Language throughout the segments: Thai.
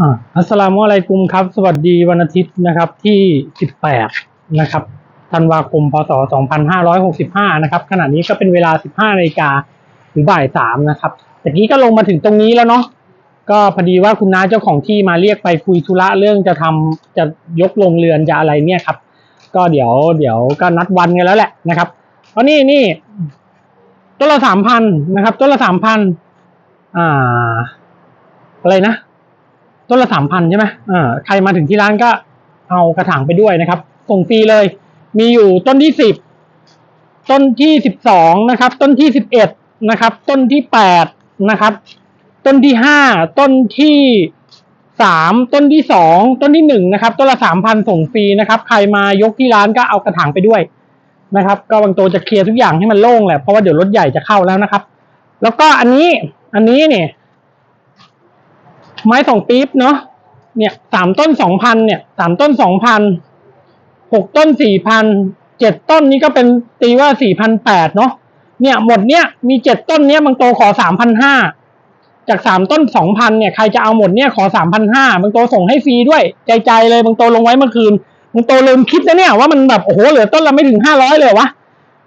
อัสสลามุอะลัยกุมครับ สวัสดีวันอาทิตย์นะครับที่ 18 นะครับธันวาคมพศ 2565 นะครับขณะนี้ก็เป็นเวลา 15นาฬิกาหรือบ่ายสามนะครับแต่นี้ก็ลงมาถึงตรงนี้แล้วเนาะก็พอดีว่าคุณน้าเจ้าของที่มาเรียกไปคุยธุระเรื่องจะทำจะยกลงเรือนจะอะไรเนี่ยครับ ก็เดี๋ยวเดี๋ยวก็นัดวันกันแล้วแหละนะครับเพราะนี่นี่ต้นละสามพันนะครับต้นละสามพันอ่า อะไรนะ ต้นละสามพันใช่ไหมอ่าใครมาถึงที่ร้านก็เอากระถางไปด้วยนะครับ ส่งฟรีเลย มีอยู่ต้นที่สิบต้นที่สิบสองนะครับ ต้นที่สิบเอ็ดนะครับ ต้นที่แปดนะครับ ต้นที่ห้าต้นที่สามต้นที่สองต้นที่หนึ่งนะครับ ต้นละสามพันส่งฟรีนะครับ ใครมายกที่ร้านก็เอากระถางไปด้วยนะครับ ก็บางโตจะเคลียร์ทุกอย่างให้มันโล่งแหละเพราะว่าเดี๋ยวรถใหญ่จะเข้าแล้วนะครับ แล้วก็อันนี้อันนี้เนี่ย ไม้สองปี๊บเนาะเนี่ยสามต้นสองพันเนี่ยสามต้นสองพันหกต้นสี่พันเจ็ดต้นนี้ก็เป็นตีว่าสี่พันแปดเนาะเนี่ยหมดเนี่ยมีเจ็ดต้นเนี้ยบางโตขอสามพันห้าจากสามต้นสองพันเนี่ยใครจะเอาหมดเนี่ยขอสามพันห้าบางโตส่งให้ฟรีด้วย ใจใจเลยบางโตลงไว้เมื่อคืนบางโตลืมคิดนะเนี่ยว่ามันแบบโอ้โหเหลือต้นละไม่ถึงห้าร้อยเลยวะ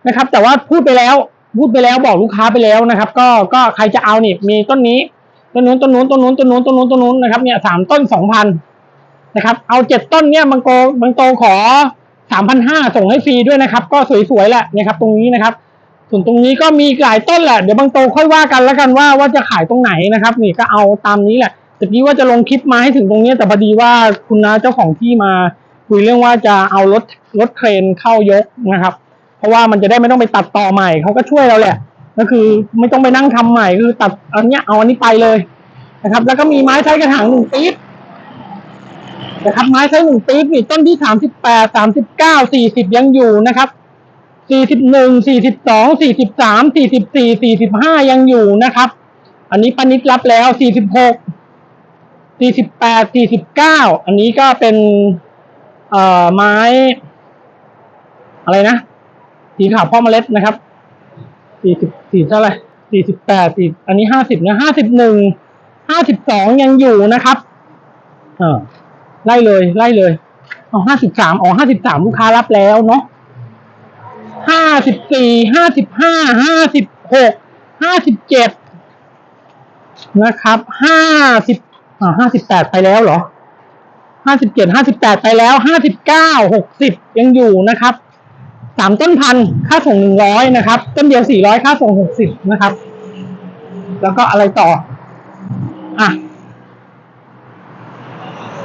นะครับ แต่ว่าพูดไปแล้วพูดไปแล้วบอกลูกค้าไปแล้วนะครับ ก็ก็ใครจะเอานี่มีต้นนี้ ต้นนู้นต้นนู้นต้นนู้นต้นนู้นต้นนู้นต้นนู้นนะครับเนี่ยสามต้นสองพันนะครับเอาเจ็ดต้นเนี่ยบางโตบางโตขอสามพันห้าส่งให้ฟรีด้วยนะครับ ก็สวยๆแหละนะครับตรงนี้นะครับ ส่วนตรงนี้ก็มีหลายต้นแหละเดี๋ยวบางโตค่อยว่ากันแล้วกันว่าว่าจะขายตรงไหนนะครับ นี่ก็เอาตามนี้แหละแต่กี้ว่าจะลงคลิปมาให้ถึงตรงนี้แต่พอดีว่าคุณน้าเจ้าของที่มาคุยเรื่องว่าจะเอารถรถเครนเข้ายกนะครับ เพราะว่ามันจะได้ไม่ต้องไปตัดต่อใหม่เขาก็ช่วยเราแหละ ก็คือไม่ต้องไปนั่งทำใหม่คือตัดอันเนี้ยเอาอันนี้ไปเลยนะครับ แล้วก็มีไม้ไทยกระถางหนึ่งปี๊บนะครับไม้ไทยหนึ่งปี๊บนี่ต้นที่สามสิบแปดสามสิบเก้าสี่สิบยังอยู่นะครับสี่สิบหนึ่งสี่สิบสองสี่สิบสามสี่สิบสี่สี่สิบห้ายังอยู่นะครับ อันนี้ปานิดรับแล้วสี่สิบหกสี่สิบแปดสี่สิบเก้าอันนี้ก็เป็นเอ่อไม้ อะไรนะสีขาวพ่อเมล็ดนะครับ สี่สิบสี่เท่าไหร่สี่สิบแปดสี่อันนี้ห้าสิบนะห้าสิบหนึ่งห้าสิบสองยังอยู่นะครับเออไล่เลยไล่เลยอ๋อห้าสิบสามอ๋อห้าสิบสามลูกค้ารับแล้วเนาะห้าสิบสี่ห้าสิบห้าห้าสิบหกห้าสิบเจ็ดนะครับห้าสิบอ่าห้าสิบแปดไปแล้วเหรอห้าสิบเจ็ดห้าสิบแปดไปแล้วห้าสิบเก้าหกสิบยังอยู่นะครับ สามต้นพันค่าส่งหนึ่งร้อยนะครับ ต้นเดียวสี่ร้อยค่าส่งหกสิบนะครับ แล้วก็อะไรต่อ อะ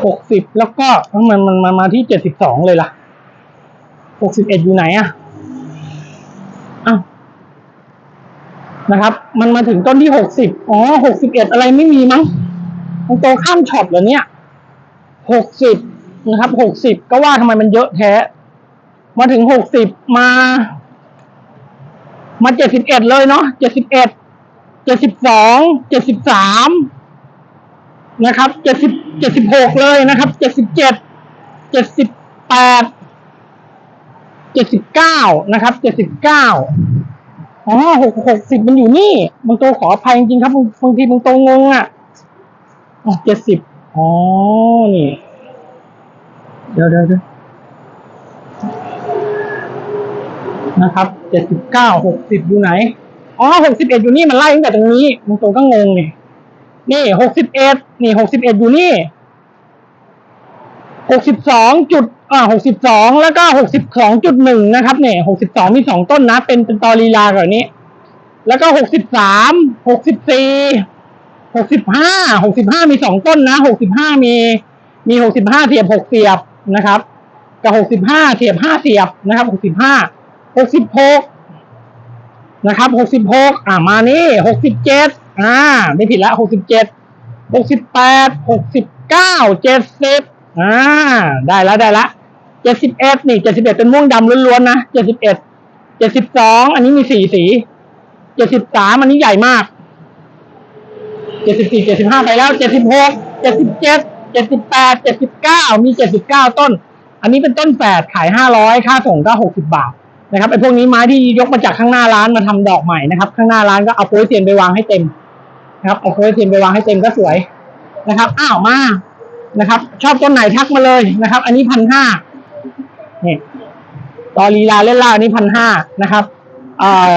หกสิบแล้วก็มันมันมันมาที่เจ็ดสิบสองเลยล่ะหกสิบเอ็ดอยู่ไหนอะอ้าวนะครับ มันมาถึงต้นที่หกสิบอ๋อหกสิบเอ็ดอะไรไม่มีมั้งมันโตข้ามช็อตเหรอเนี่ยหกสิบนะครับหกสิบก็ว่าทำไมมันเยอะแท้ มาถึงหกสิบมา มาเจ็ดสิบเอ็ดเลยเนาะเจ็ดสิบเอ็ดเจ็ดสิบสองเจ็ดสิบสามนะครับเจ็ดสิบเจ็ดสิบหกเลยนะครับเจ็ดสิบเจ็ดเจ็ดสิบแปดเจ็ดสิบเก้านะครับเจ็ดสิบเก้าอ๋อหกหกสิบมันอยู่นี่บางตัวขออภัยจริงครับบางบางทีบางตัวงงอะอ๋อเจ็ดสิบอ๋อนี่ เดี๋ยวเดี๋ยวเดี๋ยว นะครับเจ็ดสิบเก้าหกสิบอยู่ไหน อ๋อหกสิบเอ็ดอยู่นี่มันไล่ตั้งแต่ตรงนี้บางตัวก็งงนี่นี่หกสิบเอ็ดนี่หกสิบเอ็ดอยู่นี่หกสิบสองจุดอ่าหกสิบสองแล้วก็หกสิบสองจุดหนึ่งนะครับเนี่ยหกสิบสองมีสองต้นนะ เป็นเป็นตอลีลาแบบนี้ แล้วก็หกสิบสามหกสิบสี่หกสิบห้าหกสิบห้ามีสองต้นนะหกสิบห้ามีมีหกสิบห้าเสียบหกเสียบนะครับ กับหกสิบห้าเสียบห้าเสียบนะครับหกสิบห้า หกสิบหกนะครับหกสิบหกอ่ามานี่หกสิบเจ็ดอ่า ไม่ผิดละหกสิบเจ็ดหกสิบแปดหกสิบเก้าเจ็ดสิบอ่า ได้ล้วได้ละเจ็ดสิบเอ็ดนี่เจ็ดสิบเอ็ดเป็นม่วงดำล้วนๆนะเจ็ดสิบเอ็ดเจ็ดสิบสองอันนี้มีสี่สีเจ็ดสิบสามอันนี้ใหญ่มากเจ็ดสิบสี่เจ็ดสิบห้าไปแล้วเจ็ดสิบหกเจ็ดสิบเจ็ดเจ็ดสิบแปดเจ็ดสิบเก้ามีเจ็ดสิบเก้าต้น อันนี้เป็นต้นแฝดขายห้าร้อยค่าส่งก็หกสิบบาท นะครับไอ้พวกนี้ไม้ที่ยกมาจากข้างหน้าร้านมาทำดอกใหม่นะครับ ข้างหน้าร้านก็เอาโพลิเทียนไปวางให้เต็มนะครับเอาโพลิเทียนไปวางให้เต็มก็สวยนะครับ อ้าวมานะครับ ชอบต้นไหนทักมาเลยนะครับ อันนี้พันห้าเนี่ยตอลีลาเล่นล่าอันนี้พันห้านะครับอ่อ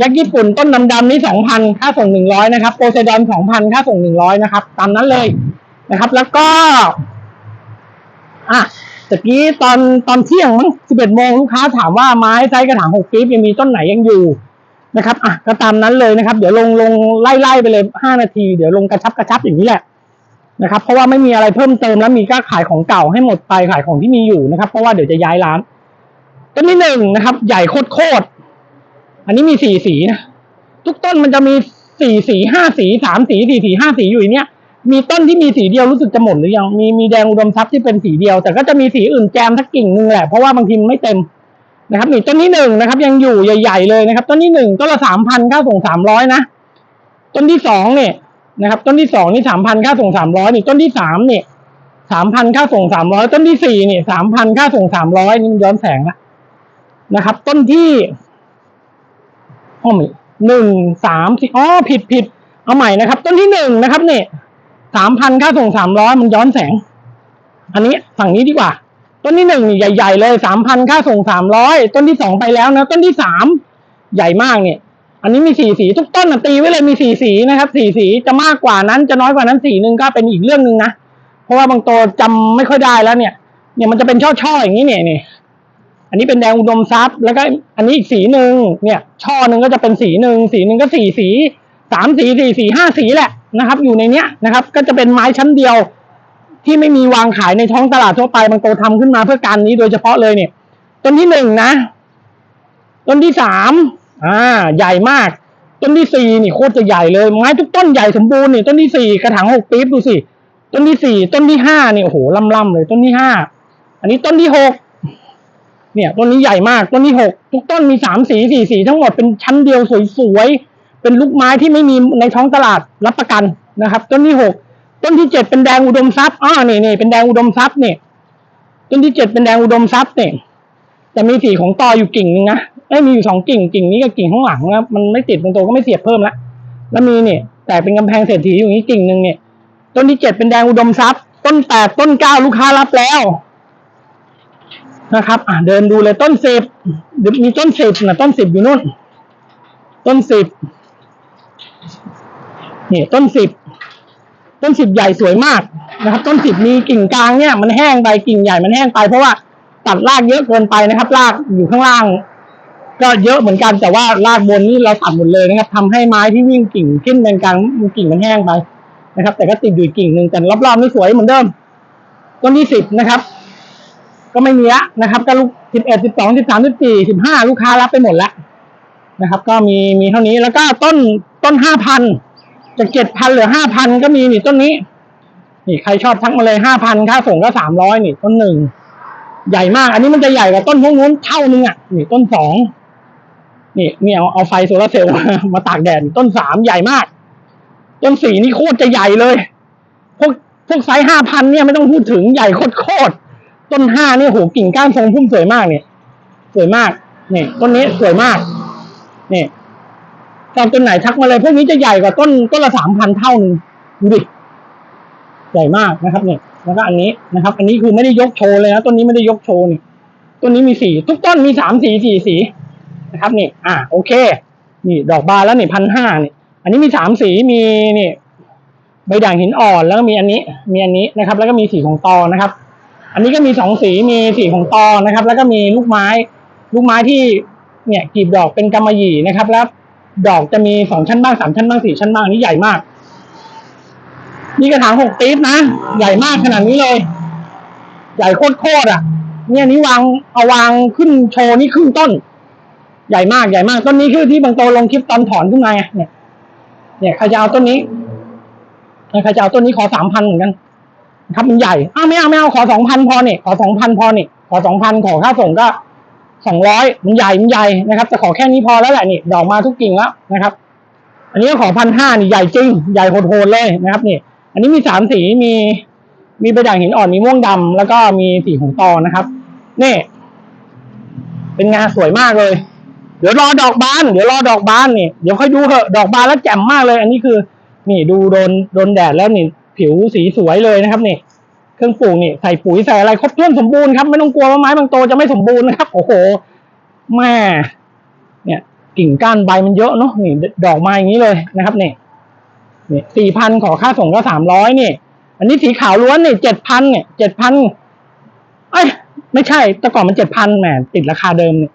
ยักษ์ญี่ปุ่นต้นดำๆนี่สองพันค่าส่งหนึ่งร้อยนะครับโปไซดอนสองพันค่าส่งหนึ่งร้อยนะครับ ตามนั้นเลยนะครับ แล้วก็ อะ ตะกี้ตอนตอนเที่ยงมั้งสิบเอ็ดโมงลูกค้าถามว่าไม้ไซส์กระถางหกปี๊บยังมีต้นไหนยังอยู่นะครับอะก็ตามนั้นเลยนะครับ เดี๋ยวลงลงไล่ไล่ไปเลยห้านาที เดี๋ยวลงกระชับกระชับอย่างนี้แหละนะครับ เพราะว่าไม่มีอะไรเพิ่มเติมแล้วมีก็ขายของเก่าให้หมดไปขายของที่มีอยู่นะครับ เพราะว่าเดี๋ยวจะย้ายร้านต้นที่หนึ่งนะครับ ใหญ่โคตรโคตรอันนี้มีสี่สีนะทุกต้นมันจะมีสี่สีห้าสีสามสีสี่สีห้าสีอยู่เนี้ย มีต้นที่มีสีเดียวรู้สึกจะหมดหรือยังมีมีแดงอุดมทรัพย์ที่เป็นสีเดียว แต่ก็จะมีสีอื่นแจมสักกิ่งหนึ่งแหละเพราะว่าบางทีมันไม่เต็มนะครับนี่ต้นที่หนึ่งนะครับ ยังอยู่ใหญ่ๆเลยนะครับ ต้นที่หนึ่งต้นละสามพันค่าส่งสามร้อยนะต้นที่สองเนี่ยนะครับ ต้นที่สองนี่สามพันค่าส่งสามร้อยนี่ต้นที่สามเนี่ยสามพันค่าส่งสามร้อยต้นที่สี่เนี่ยสามพันค่าส่งสามร้อยนี่มันย้อนแสงละนะครับ ต้นที่อ้อมหนึ่งสามสี่อ๋อผิดผิดเอาใหม่นะครับ ต้นที่หนึ่งนะครับเนี่ย สามพันค่าส่งสามร้อยมันย้อนแสง อันนี้ฝั่งนี้ดีกว่า ต้นที่หนึ่งใหญ่ ๆ เลยสามพันค่าส่งสามร้อยต้นที่สองไปแล้วนะ ต้นที่สามใหญ่มากเนี่ย อันนี้มีสี่สีทุกต้นนะตีไว้เลยมีสี่สีนะครับสี่สีจะมากกว่านั้นจะน้อยกว่านั้นสีหนึ่งก็เป็นอีกเรื่องหนึ่งนะเพราะว่าบางตัวจำไม่ค่อยได้แล้วเนี่ย เนี่ยมันจะเป็นช่อๆอย่างนี้เนี่ยเนี่ยอันนี้เป็นแดงอุดมทรัพย์ แล้วก็อันนี้อีกสีหนึ่งเนี่ย ช่อหนึ่งก็จะเป็นสีหนึ่งสีหนึ่งก็สี่สีสามสีสี่สีห้าสีแหละ นะครับ อยู่ในเนี้ยนะครับ ก็จะเป็นไม้ชั้นเดียว ที่ไม่มีวางขายในท้องตลาดทั่วไปบางโตทำขึ้นมาเพื่อการนี้โดยเฉพาะเลยเนี่ย ต้นที่หนึ่งนะ ต้นที่สามอ่า ใหญ่มาก ต้นที่สี่นี่โคตรจะใหญ่เลยไม้ทุกต้นใหญ่สมบูรณ์นี่ต้นที่สี่กระถางหกปี๊บดูสิต้นที่สี่ต้นที่ห้านี่โอ้โหล่ำๆเลย ต้นที่ห้าอันนี้ต้นที่หกเนี่ยต้นนี้ใหญ่มากต้นที่หกทุกต้นมีสามสีสี่สีทั้งหมดเป็นชั้นเดียวสวยๆ เป็นลูกไม้ที่ไม่มีในท้องตลาดรับประกันนะครับ ต้นที่หกต้นที่เจ็ดเป็นแดงอุดมทรัพย์อ้านี่นี่เป็นแดงอุดมทรัพย์เนี่ยต้นที่เจ็ดเป็นแดงอุดมทรัพย์เนี่ยแต่มีสีของตออยู่กิ่งนึงนะเอ้มีอยู่สองกิ่งกิ่งนี้กับกิ่งข้างหลังนะมันไม่ติดบางตัวก็ไม่เสียบเพิ่มละแล้วมีเนี่ยแต่เป็นกำแพงเศรษฐีอยู่นี้กิ่งหนึ่งเนี่ยต้นที่เจ็ดเป็นแดงอุดมทรัพย์ ต้นแปดต้นเก้าลูกค้ารับแล้วนะครับ อะเดินดูเลยต้นสิบเดี๋ยวมีต้นสิบนะต้นสิบอยู่นู่น ต้นสิบ นี่ต้นสิบต้นสิบใหญ่สวยมากนะครับ ต้นสิบมีกิ่งกลางเนี่ย มันแห้งไปกิ่งใหญ่มันแห้งไปเพราะว่าตัดรากเยอะเกินไปนะครับรากอยู่ข้างล่าง ก็เยอะเหมือนกันแต่ว่ารากบนนี่เราตัดหมดเลยนะครับทำให้ไม้ที่วิ่งกิ่งขึ้นเป็นกลางกิ่งมันแห้งไปนะครับ แต่ก็ติดอยู่อีกกิ่งหนึ่งแต่รอบๆนี่สวยเหมือนเดิม ต้นที่สิบนะครับ ก็ไม่มีละนะครับ ก็ลูกสิบเอ็ดสิบสองสิบสามสิบสี่สิบห้าลูกค้ารับไปหมดแล้วนะครับ ก็มีมีเท่านี้แล้วก็ต้น ต้นห้าพันจากเจ็ดพันเหลือห้าพันก็มีนี่ต้นนี้ นี่ใครชอบทักมาเลยห้าพันค่าส่งก็สามร้อยนี่ต้นหนึ่งใหญ่มาก อันนี้มันจะใหญ่กว่าต้นพวกนู้นเท่านึงอะนี่ต้นสองนี่เนี่เอาเอาไฟโซลาเซลล์มาตากแดดต้นสามใหญ่มาก ต้นสี่นี่โคตรจะใหญ่เลยพวกพวกไซส์ห้าพันเนี่ยไม่ต้องพูดถึงใหญ่โคตรโคตรต้นห้านี่โหกิ่งก้านทรงพุ่มสวยมากเนี่ย สวยมากนี่ต้นนี้สวยมากนี่ ชอบต้นไหนทักมาเลยพวกนี้จะใหญ่กว่าต้นต้นละสามพันเท่านึงดูดิใหญ่มากนะครับเนี่ยแล้วก็อันนี้นะครับ อันนี้คือไม่ได้ยกโชว์เลยนะต้นนี้ไม่ได้ยกโชว์นี่ต้นนี้มีสีทุกต้นมีสามสีสี่สีนะครับนี่ อ่าโอเค นี่ดอกบานแล้วนี่พันห้านี่อันนี้มีสามสีมีนี่ใบด่างหินอ่อนแล้วก็มีอันนี้ มีอันนี้นะครับ แล้วก็มีสีของตอนะครับ อันนี้ก็มีสองสีมีสีของตอนะครับ แล้วก็มีลูกไม้ ลูกไม้ที่เนี่ยกลีบดอกเป็นกำมะหยี่นะครับแล้ว ดอกจะมีสองชั้นบ้างสามชั้นบ้างสี่ชั้นบ้างนี้ใหญ่มาก นี่กระถางหกปี๊บนะ ใหญ่มากขนาดนี้เลย ใหญ่โคตรๆอะ เนี่ยนี่วางเอาวางขึ้นโชว์นี่ครึ่งต้น ใหญ่มากใหญ่มากต้นนี้คือที่บางโตลงคลิปตอนถอนขึ้นมาเนี่ย เนี่ยใครจะเอาต้นนี้ใครจะเอาต้นนี้ขอสามพันเหมือนกันครับมันใหญ่อ้าวไม่เอาไม่เอาขอสองพันพอเนี่ยขอสองพันพอเนี่ยขอสองพันขอค่าส่งก็ สองร้อยมันใหญ่มันใหญ่นะครับแต่ขอแค่นี้พอแล้วแหละนี่ดอกมาทุกกิ่งแล้วนะครับ อันนี้ขอพันห้านี่ใหญ่จริง ใหญ่โหดๆเลยนะครับนี่ อันนี้มีสามสีมีมีใบด่างหินอ่อนมีม่วงดำแล้วก็มีสีของตอนะครับนี่เป็นงานสวยมากเลย เดี๋ยวรอดอกบาน เดี๋ยวรอดอกบานนี่เดี๋ยวค่อยดูเถอะดอกบานแล้วแจ่มมากเลย อันนี้คือ นี่ดูโดนโดนแดดแล้วนี่ ผิวสีสวยเลยนะครับนี่ รื่องปลูกนี่ใส่ปุ๋ยใส่อะไรครบถ้วนสมบูรณ์ครับไม่ต้องกลัวว่าไม้บางโตจะไม่สมบูรณ์นะครับ โอ้โหแม่เนี่ย กิ่งก้านใบมันเยอะเนาะนี่ดอกมาอย่างนี้เลยนะครับนี่นี่สี่พันขอค่าส่งก็สามร้อยนี่ อันนี้สีขาวล้วนนี่เจ็ดพันเนี่ยเจ็ดพันเอ้ยไม่ใช่แต่ก่อนมันเจ็ดพันแหมติดราคาเดิมเนี่ย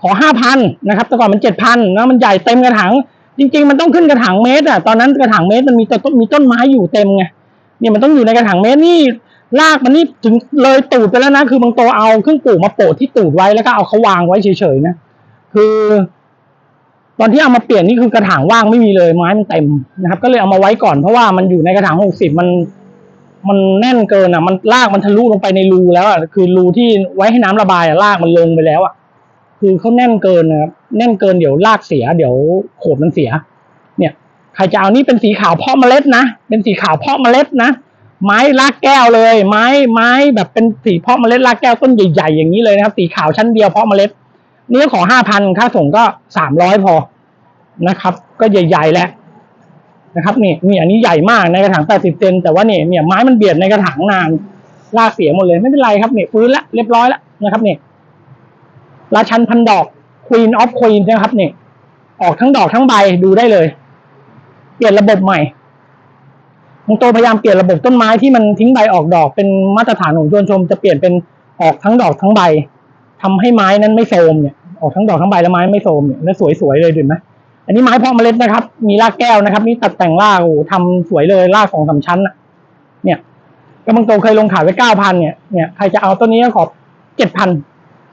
ขอห้าพันนะครับแต่ก่อนมันเจ็ดพันแล้วมันใหญ่เต็มกระถางจริง ๆ มันต้องขึ้นกระถางเมตรอะตอนนั้นกระถางเมตรมันมีต้นมีต้นไม้อยู่เต็มไงเนี่ยมันต้องอยู่ในกระถางเมตรนี่ รากมันนี่ถึงเลยตูดไปแล้วนะ คือบางโตเอาเครื่องปลูกมาโปะที่ตูดไว้แล้วก็เอาเขาวางไว้เฉยๆนะ คือ ตอนที่เอามาเปลี่ยนนี่คือกระถางว่างไม่มีเลยไม้มันเต็มนะครับ ก็เลยเอามาไว้ก่อนเพราะว่ามันอยู่ในกระถางหกสิบมัน มันแน่นเกินอะ มันลากมันทะลุลงไปในรูแล้วอะคือรูที่ไว้ให้น้ำระบายอะลากมันลงไปแล้วอะ คือเขาแน่นเกินนะครับแน่นเกินเดี๋ยวลากเสีย เดี๋ยวโขดมันเสีย เนี่ยใครจะเอานี่เป็นสีขาวเพาะเมล็ดนะเป็นสีขาวเพาะเมล็ดนะ ไม้ลากแก้วเลย ไม้ไม้แบบเป็นสีเพาะเมล็ดลากแก้วต้นใหญ่ๆอย่างนี้เลยนะครับ สีขาวชั้นเดียวเพาะเมล็ดนี่ก็ขอห้าพันค่าส่งก็สามร้อยพอนะครับ ก็ใหญ่ๆแหละนะครับนี่นี่อันนี้ใหญ่มากในกระถางแปดสิบเซนแต่ว่าเนี่ยเนี่ยไม้มันเบียดในกระถางนานลากเสียหมดเลยไม่เป็นไรครับเนี่ยฟื้นละเรียบร้อยแล้วนะครับเนี่ยราชันพันดอก Queen of Queen นะครับเนี่ยออกทั้งดอกทั้งใบดูได้เลย เปลี่ยนระบบใหม่ มงโตพยายามเปลี่ยนระบบต้นไม้ที่มันทิ้งใบออกดอกเป็นมาตรฐานของชวนชม จะเปลี่ยนเป็นออกทั้งดอกทั้งใบทำให้ไม้นั้นไม่โทมเนี่ยออกทั้งดอกทั้งใบแล้วไม้ไม่โทมเนี่ยแล้วสวยๆเลยดูไหมอันนี้ไม้เพาะเมล็ดนะครับ มีรากแก้วนะครับ นี่ตัดแต่งรากโอ้ทำสวยเลยรากสองสามชั้นน่ะเนี่ยก็บางโตเคยลงขายไว้เก้าพันเนี่ยเนี่ยใครจะเอาต้นนี้ก็ขอเจ็ดพัน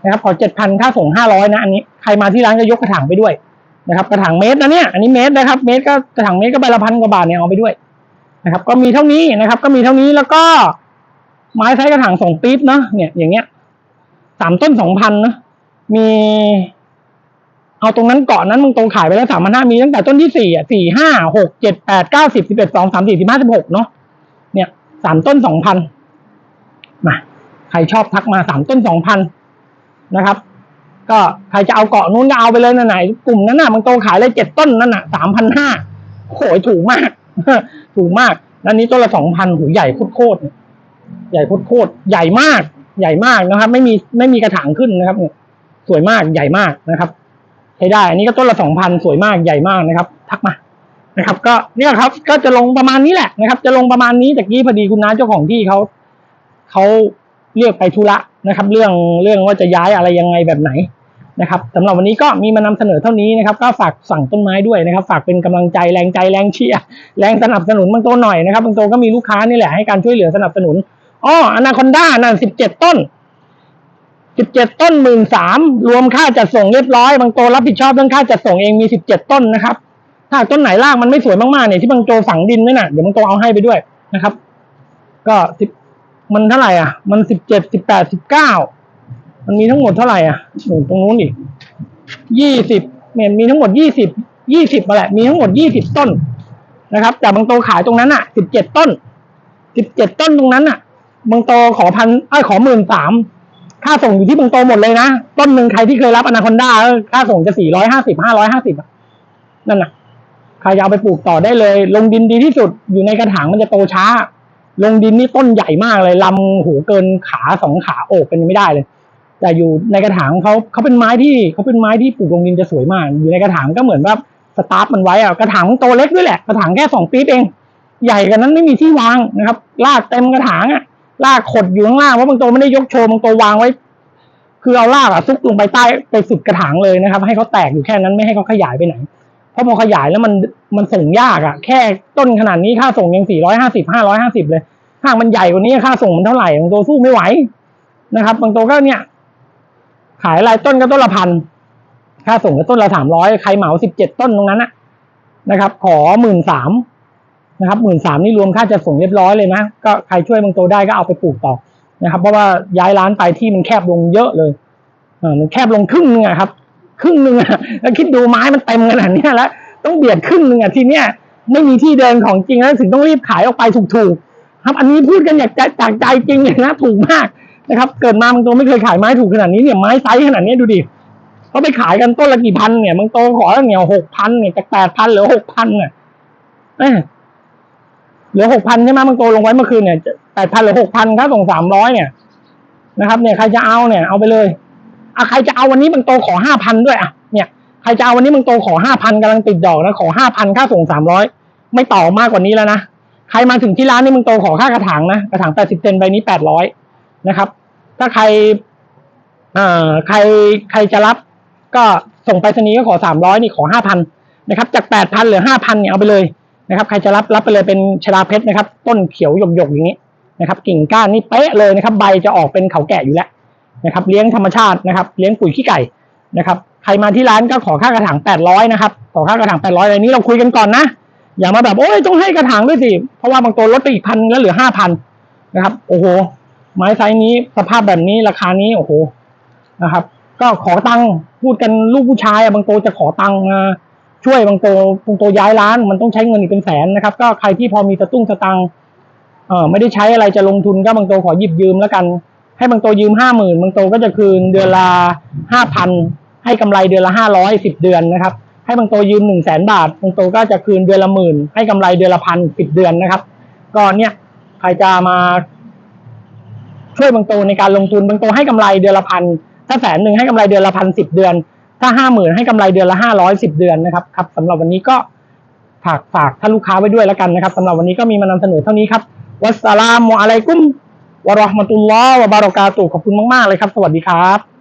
นะครับขอเจ็ดพันค่าส่งห้าร้อยนะอันนี้ใครมาที่ร้านก็ยกกระถางไปด้วยนะครับกระถางเมตรนะเนี่ยอันนี้เมตรนะครับ เมตรก็กระถางเมตรก็ใบละพันกว่าบาทเนี่ยเอาไปด้วย นะครับ ก็มีเท่านี้นะครับ ก็มีเท่านี้แล้วก็ไม้ไซส์กระถางสองปี๊บเนาะเนี่ยอย่างเงี้ยสามต้นสองพันนะมีเอาตรงนั้นเกาะนั้นมึงตรงขายไปแล้วสามพันห้ามีตั้งแต่ต้นที่สี่อะสี่ห้าหกเจ็ดแปดเก้าสิบสิบเอ็ดสองสามสี่สิบห้าสิบหกเนาะเนี่ยสามต้นสองพันมาใครชอบทักมาสามต้นสองพันนะครับ ก็ใครจะเอาเกาะนู้นก็เอาไปเลยนะไหนกลุ่มนั้นน่ะมันโตขายเลยเจ็ดต้นนั่นน่ะสามพันห้าโหยถูกมาก ถูกมากแล้วนี้ต้นละสองพันหูใหญ่โคตรใหญ่โคตรใหญ่มาก ใหญ่มากนะครับ ไม่มีไม่มีกระถางขึ้นนะครับเนี่ยสวยมากใหญ่มากนะครับใช้ได้ อันนี้ก็ต้นละสองพันสวยมากใหญ่มากนะครับ ทักมานะครับ ก็เนี่ยครับ ก็จะลงประมาณนี้แหละนะครับ จะลงประมาณนี้จากกี้พอดีคุณน้าเจ้าของที่เขาเขาเรียกไปธุระนะครับ เรื่องเรื่องว่าจะย้ายอะไรยังไงแบบไหน นะครับสำหรับวันนี้ก็มีมานำเสนอเท่านี้นะครับ ก็ฝากสั่งต้นไม้ด้วยนะครับ ฝากเป็นกำลังใจแรงใจแรงเชียร์แรงสนับสนุนบางตัวหน่อยนะครับบางตัวก็มีลูกค้านี่แหละให้การช่วยเหลือสนับสนุนอ๋ออนาคอนด้านั่นสิบเจ็ดต้นสิบเจ็ดต้นหมื่นสามรวมค่าจัดส่งเรียบร้อยบางโตรับผิดชอบเรื่องค่าจัดส่งเองมีสิบเจ็ดต้นนะครับ ถ้าต้นไหนรากมันไม่สวยมากๆเนี่ยที่บางโตฝังดินไว้น่ะเดี๋ยวบางโตเอาให้ไปด้วยนะครับ ก็สิบมันเท่าไหร่อะ มันสิบเจ็ดสิบแปดสิบเก้า มันมีทั้งหมดเท่าไหร่อะโอ้ตรงนู้นอีกยี่สิบเนี่ยมีทั้งหมดยี่สิบยี่สิบมาแหละมีทั้งหมดยี่สิบต้นนะครับ แต่บางโตขายตรงนั้นอะสิบเจ็ดต้นสิบเจ็ดต้นตรงนั้นอะบางโตขอพันไอ้ขอหมื่นสามค่าส่งอยู่ที่บางโตหมดเลยนะ ต้นหนึ่งใครที่เคยรับอนาคอนด้าค่าส่งจะสี่ร้อยห้าสิบห้าร้อยห้าสิบนั่นน่ะใครจะเอาไปปลูกต่อได้เลย ลงดินดีที่สุดอยู่ในกระถางมันจะโตช้า ลงดินนี่ต้นใหญ่มากเลยลำหูเกินขาสองขาโอบเป็นไม่ได้เลย แต่อยู่ในกระถางเขาเขาเป็นไม้ที่เขาเป็นไม้ที่ปลูกลงดินจะสวยมาก อยู่ในกระถางก็เหมือนว่าสตาร์ทมันไว้อะกระถางมันโตเล็กด้วยแหละกระถางแค่สองปี๊บเอง ใหญ่กันนั้นไม่มีที่วางนะครับลากเต็มกระถางอะลากขดอยู่ข้างล่างเพราะบางโตไม่ได้ยกโชว์บางโตววางไว้ คือเอาลากอะซุกลงไปใต้ไปสุดกระถางเลยนะครับ ให้เขาแตกอยู่แค่นั้นไม่ให้เขาขยายไปไหนเพราะพอขยายแล้วมันมันส่งยากอะแค่ต้นขนาดนี้ค่าส่งยังสี่ร้อยห้าสิบห้าร้อยห้าสิบเลยหามันใหญ่กว่านี้ค่าส่งมันเท่าไหร่บางตัวสู้ไม่ไหวนะครับบางตัวก็เนี่ย ขายรายต้นก็ต้นละพันค่าส่งก็ต้นละสามร้อยใครเหมาสิบเจ็ดต้นตรงนั้นนะนะครับ ขอหมื่นสามนะครับหมื่นสามนี่รวมค่าจัดส่งเรียบร้อยเลยนะก็ใครช่วยบางตัวได้ก็เอาไปปลูกต่อนะครับ เพราะว่าย้ายร้านไปที่มันแคบลงเยอะเลยอ่ามันแคบลงครึ่งนึงอะครับ ครึ่งหนึ่งอะแล้วคิดดูไม้มันเต็มขนาดนี้แล้วต้องเบียดครึ่งหนึ่งอะทีเนี้ยไม่มีที่เดินของจริงแล้วถึงต้องรีบขายออกไปถูกๆครับ อันนี้พูดกันอยากจะจากใจจริงเลยนะถูกมาก นะครับ เกิดมาบางตัวไม่เคยขายไม้ถูกขนาดนี้เนี่ยไม้ไซส์ขนาดนี้ดูดิเขาไปขายกันต้นละกี่พันเนี่ยบางตัวขอเนี่ยหกพันเนี่ยจากแปดพันเหลือหกพันเนี่ยเอ้ยเหลือหกพันใช่ไหมบางตัวลงไว้เมื่อคืนเนี่ยแปดพันเหลือหกพันค่าส่งสามร้อยเนี่ยนะครับ เนี่ยใครจะเอาเนี่ยเอาไปเลยอะใครจะเอาวันนี้บางตัวขอห้าพันด้วยอะเนี่ยใครจะเอาวันนี้บางตัวขอห้าพันกำลังติดดอกนะขอห้าพันค่าส่งสามร้อยไม่ต่อมากกว่านี้แล้วนะใครมาถึงที่ร้านนี่บางตัวขอค่ากระถางนะกระถางแปดสิบเซนใบนี้แปดร้อย นะครับ ถ้าใครอ่อใครใครจะรับก็ส่งไปรษณีย์ก็ขอสามร้อยนี่ขอห้าพันนะครับ จากแปดพันเหลือห้าพันเนี่ยเอาไปเลยนะครับใครจะรับรับไปเลยเป็นชดาเพชรนะครับ ต้นเขียวหยกหยกๆอย่างนี้นะครับ กิ่งก้านนี่เป๊ะเลยนะครับ ใบจะออกเป็นเขาแก่อยู่แล้วนะครับ เลี้ยงธรรมชาตินะครับ เลี้ยงปุ๋ยขี้ไก่นะครับใครมาที่ร้านก็ขอค่ากระถางแปดร้อยนะครับขอค่ากระถางแปดร้อยเลยนี้เราคุยกันก่อนนะอย่ามาแบบโอ้ยต้องให้กระถางด้วยสิเพราะว่าบางตัวลดไปอีกพันแล้วเหลือห้าพันนะครับ โอ้โห ไม้ไซส์นี้สภาพแบบนี้ราคานี้โอ้โหนะครับ ก็ขอตังค์พูดกันลูกผู้ชายอะบางโตจะขอตังค์มาช่วยบางโตบางโตย้ายร้าน มันต้องใช้เงินอีกเป็นแสนนะครับ ก็ใครที่พอมีสตุ้งสตังค์เออไม่ได้ใช้อะไรจะลงทุนก็บางโตขอหยิบยืมแล้วกัน ให้บางโตยืมห้าหมื่นบางโตก็จะคืนเดือนละห้าพันให้กำไรเดือนละห้าร้อยสิบเดือนนะครับ ให้บางโตยืมหนึ่งแสนบาทบางโตก็จะคืนเดือนละหมื่นให้กำไรเดือนละพันสิบเดือนนะครับ ก็เนี่ยใครจะมา ช่วยบางตัวในการลงทุนบางตัวให้กำไรเดือนละพันถ้าแสนหนึ่งให้กำไรเดือนละพันสิบเดือน ถ้าห้าหมื่นให้กำไรเดือนละห้าร้อยสิบเดือนนะครับครับสำหรับวันนี้ก็ฝากฝากท่านลูกค้าไว้ด้วยแล้วกันนะครับสำหรับวันนี้ก็มีมานำเสนอเท่านี้ครับวัสสลามุอะลัยกุมวะราะห์มะตุลลอฮ์วะบารอกาตุขอบคุณมากๆเลยครับ สวัสดีครับ